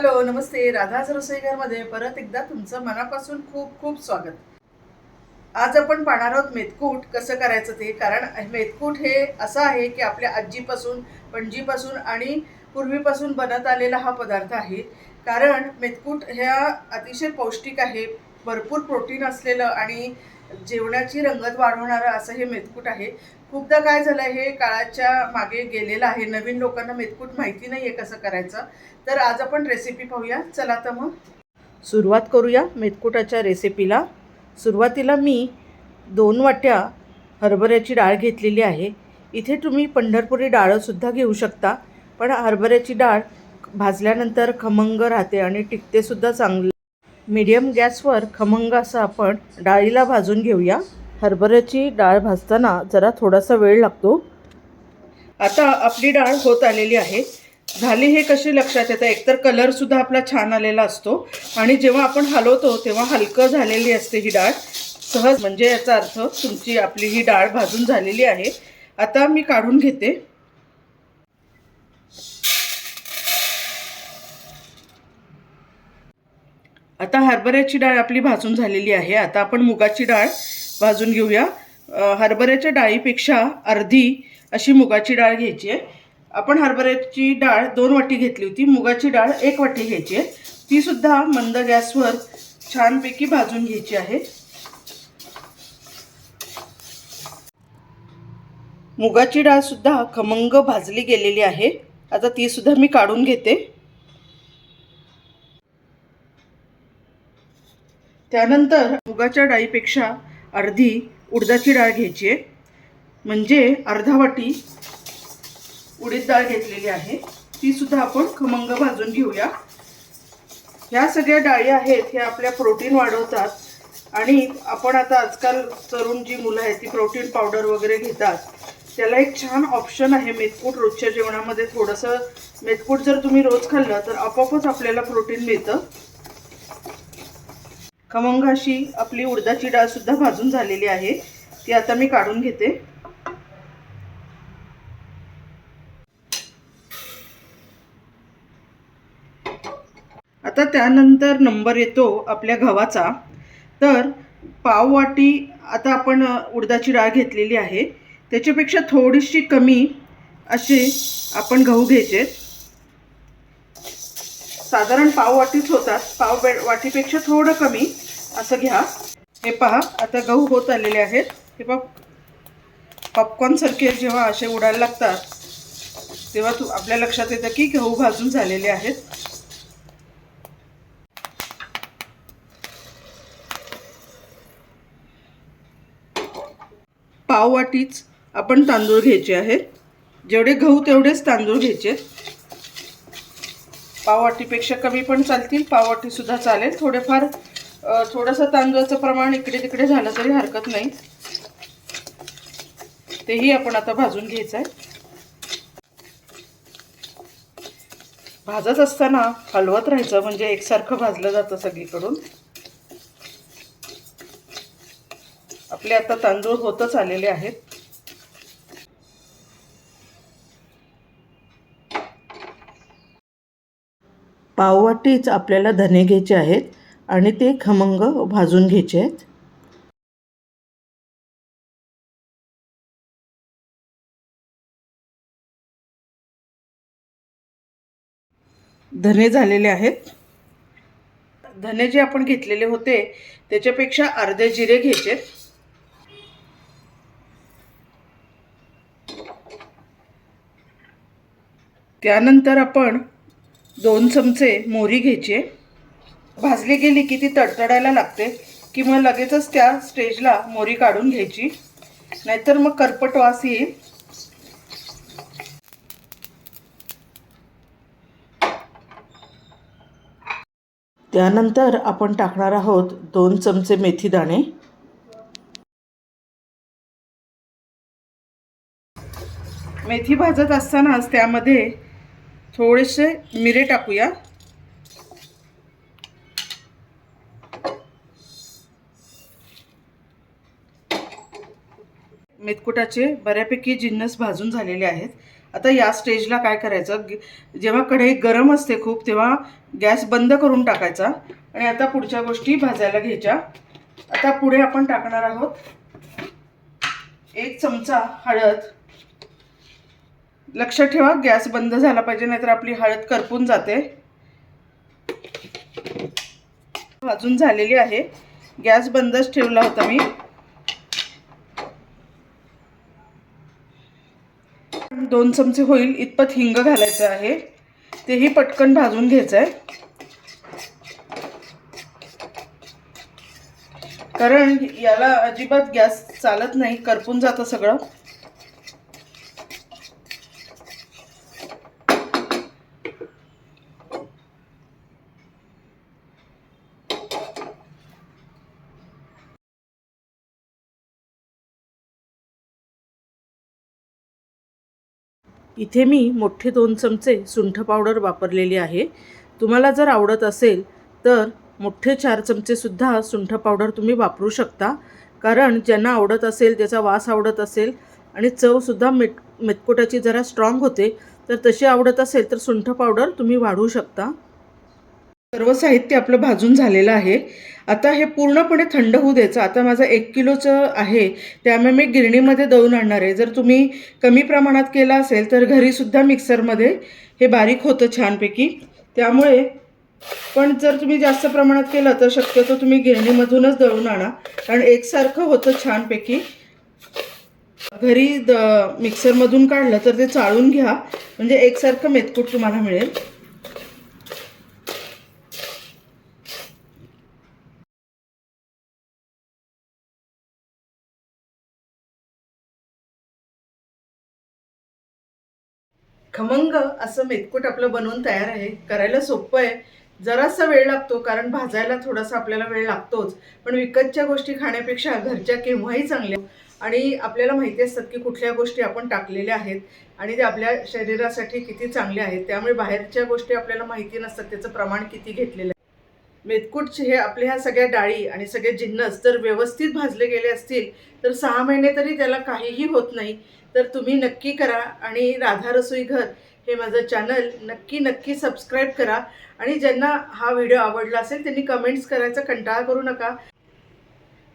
Hello नमस्ते. राधाच रसोईघरमध्ये परत एकदा तुमचं मनापासून खूप खूप स्वागत. आज आपण पाहणार आहोत मेथकूट कसं करायचं ते. कारण मेथकूट हे असं आहे की आपल्या आजीपासून पणजीपासून आणि पूर्वीपासून बनत आलेला हा पदार्थ आहे. कारण मेथकूट ह्या अतिशय पौष्टिक आहे. भरपूर प्रोटीन असलेलं आणि जेवणाची रंगत वाढवणारं असं हे मेथकूट आहे. खूपदा काय झालं हे काळाच्या मागे गेलेलं आहे. नवीन लोकांना मेथकूट माहिती नाही आहे कसं करायचं. तर आज आपण रेसिपी पाहूया. चला तर मग. सुरुवात करूया मेथकुटाच्या रेसिपीला सुरुवातीला मी दोन वाट्या हरभऱ्याची डाळ घेतलेली आहे. इथे तुम्ही पंढरपुरी डाळसुद्धा घेऊ शकता. पण हरभऱ्याची डाळ भाजल्यानंतर खमंग राहते आणि टिकतेसुद्धा चांगलं मीडियम गॅसवर खमंग असं आपण डाळीला भाजून घेऊया. हरभऱ्याची डाळ भाजताना जरा थोडासा वेळ लागतो. आता आपली डाळ होत आलेली आहे. झाली हे कशी लक्षात येतं? एकतर कलरसुद्धा आपला छान आलेला असतो. आणि जेव्हा आपण हलवतो तेव्हा हलकं झालेली असते ही डाळ. सहज म्हणजे याचा अर्थ तुमची आपली ही डाळ भाजून झालेली आहे. आता मी काढून घेते. आता हरभऱ्याची डाळ आपली भाजून झालेली आहे. आता आपण मुगाची डाळ भाजून घेऊया. हरभऱ्याच्या डाळीपेक्षा अर्धी अशी मुगाची डाळ घ्यायची आहे. आपण हरभऱ्याची डाळ दोन वाटी घेतली होती. मुगाची डाळ एक वाटी घ्यायची आहे. तीसुद्धा मंद गॅसवर छानपैकी भाजून घ्यायची आहे. मुगाची डाळसुद्धा खमंग भाजली गेलेली आहे. आता तीसुद्धा मी काढून घेते. त्यानंतर मुगाच्या डाळीपेक्षा अर्धी उडदाची डाळ घ्यायची आहे. म्हणजे अर्धा वाटी उडीद डाळ घेतलेली आहे. ती सुद्धा आपण खमंग भाजून घेऊया. ह्या सगळ्या डाळी आहेत ह्या आपल्या प्रोटीन वाढवतात. आणि आपण आता आजकाल तरुण जी मुलं आहेत ती प्रोटीन पावडर वगैरे घेतात. त्याला एक छान ऑप्शन आहे मेथकूट रोजच्या जेवणामध्ये थोडंसं मेथकूट जर तुम्ही रोज खाल्लं तर आपोआपच आपल्याला प्रोटीन मिळतं. खमंग अशी आपली उडदाची डाळ सुद्धा भाजून झालेली आहे. ती आता मी काढून घेते. आता त्यानंतर नंबर येतो आपल्या गव्हाचा. तर पाववाटी आता आपण उडदाची डाळ घेतलेली आहे. त्याच्यापेक्षा थोडीशी कमी असे आपण गहू घ्यायचे साधारण पाव वाटीच होतात. पाव बे वाटीपेक्षा थोडं कमी. असं घ्या. हे पहा आता गहू होत आलेले आहेत. हे पहा पॉपकॉर्नसारखे जेव्हा असे उडायला लागतात तेव्हा तू आपल्या लक्षात येतं की गहू भाजून झालेले आहेत. पाव वाटीच आपण तांदूळ घ्यायचे आहेत. जेवढे गहू तेवढेच तांदूळ घ्यायचे पाववाटीपेक्षा कमी पण चालतील पाववाटीसुद्धा चालेल. थोडेफार थोडंसं तांदूळाचं प्रमाण इकडे तिकडे झालं तरी हरकत नाही. तेही आपण आता भाजून घ्यायचं आहे भाजत असताना हलवत राहायचं म्हणजे एकसारखं भाजलं जातं सगळीकडून. आपले आता तांदूळ होतच आलेले आहेत. पाववाटीच आपल्याला धने घ्यायचे आहेत आणि ते खमंग भाजून घ्यायचे आहेत. धने झालेले आहेत. धने जे आपण घेतलेले होते त्याच्यापेक्षा अर्धे जिरे घ्यायचे त्यानंतर आपण दोन चमचे मोहरी घ्यायची. भाजली गेली की ती तडतडायला लागते. की मग लगेचच त्या स्टेजला मोहरी काढून घ्यायची. नाहीतर मग करपट वास येईल. त्यानंतर आपण टाकणार आहोत दोन चमचे मेथी दाणे. मेथी भाजत असतानाच त्यामध्ये थोडेसे मिरे टाकूया. मेतकुटाचे बऱ्यापैकी जिन्नस भाजून झालेले आहेत. आता या स्टेजला काय करायचं? जेव्हा कढई गरम असते खूप तेव्हा गॅस बंद करून टाकायचा आणि आता पुढच्या गोष्टी भाजायला घ्यायच्या. आता पुढे आपण टाकणार आहोत एक चमचा हळद. लक्षात ठेवा गॅस बंद झाला पाहिजे नाहीतर आपली हळद करपून जाते. भाजून झालेली आहे. गॅस बंदच ठेवला होता मी. दोन चमचे होईल इतपत हिंग घालायचं आहे. तेही पटकन भाजून घ्यायचं आहे कारण याला अजिबात गॅस चालत नाही करपून जातं सगळं. इथे मी मोठे दोन चमचे सुंठ पावडर वापरलेली आहे. तुम्हाला जर आवडत असेल तर मोठे चार चमचेसुद्धा सुंठ पावडर तुम्ही वापरू शकता. कारण ज्यांना आवडत असेल त्याचा वास आवडत असेल आणि चवसुद्धा मेट मेतकोटाची जरा स्ट्रॉंग होते तर तशी आवडत असेल तर सुंठ पावडर तुम्ही वाढवू शकता. सर्व साहित्य आपलं भाजून झालेलं आहे. आता हे पूर्णपणे थंड होऊ द्यायचं. आता माझं एक किलोचं आहे. त्यामुळे मी गिरणीमध्ये दळून आणणार आहे. जर तुम्ही कमी प्रमाणात केलं असेल तर घरीसुद्धा मिक्सरमध्ये हे बारीक होतं छानपैकी. त्यामुळे पण जर तुम्ही जास्त प्रमाणात केलं तर शक्यतो तुम्ही गिरणीमधूनच दळून आणा. कारण एकसारखं होतं छानपैकी. घरी द मिक्सरमधून काढलं तर ते चाळून घ्या. म्हणजे एकसारखं मेतकूट तुम्हाला मिळेल. खमंग असं मेतकूट आपलं बनवून तयार आहे. करायला सोपं आहे. जरासा वेळ लागतो कारण भाजायला थोडासा आपल्याला वेळ लागतोच. पण विकतच्या गोष्टी खाण्यापेक्षा घरच्या केव्हाही चांगल्या आणि आपल्याला माहिती असतात की कुठल्या गोष्टी आपण टाकलेल्या आहेत आणि ते आपल्या शरीरासाठी किती चांगल्या आहेत. त्यामुळे बाहेरच्या गोष्टी आपल्याला माहिती नसतात. त्याचं प्रमाण किती घेतलेलं आहे. मेतकूटचे हे आपल्या ह्या सगळ्या डाळी आणि सगळे जिन्नस जर व्यवस्थित भाजले गेले असतील तर सहा महिने तरी त्याला काहीही होत नाही. तर तुम्ही नक्की करा आणि राधा रसोई घर हे माझं चॅनल नक्की नक्की सबस्क्राईब करा. आणि ज्यांना हा व्हिडिओ आवडला असेल त्यांनी कमेंट्स करायचा कंटाळा करू नका.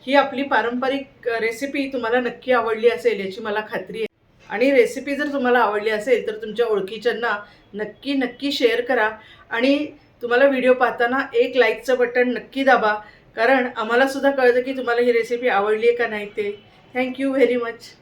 ही आपली पारंपरिक रेसिपी तुम्हाला नक्की आवडली असेल याची मला खात्री आहे. आणि रेसिपी जर तुम्हाला आवडली असेल तर तुमच्या ओळखीच्यांना नक्की नक्की शेअर करा. आणि तुम्हाला व्हिडिओ पाहताना एक लाईकचं बटन नक्की दाबा. कारण आम्हालासुद्धा कळतं की तुम्हाला ही रेसिपी आवडली आहे का नाही ते. Thank you very much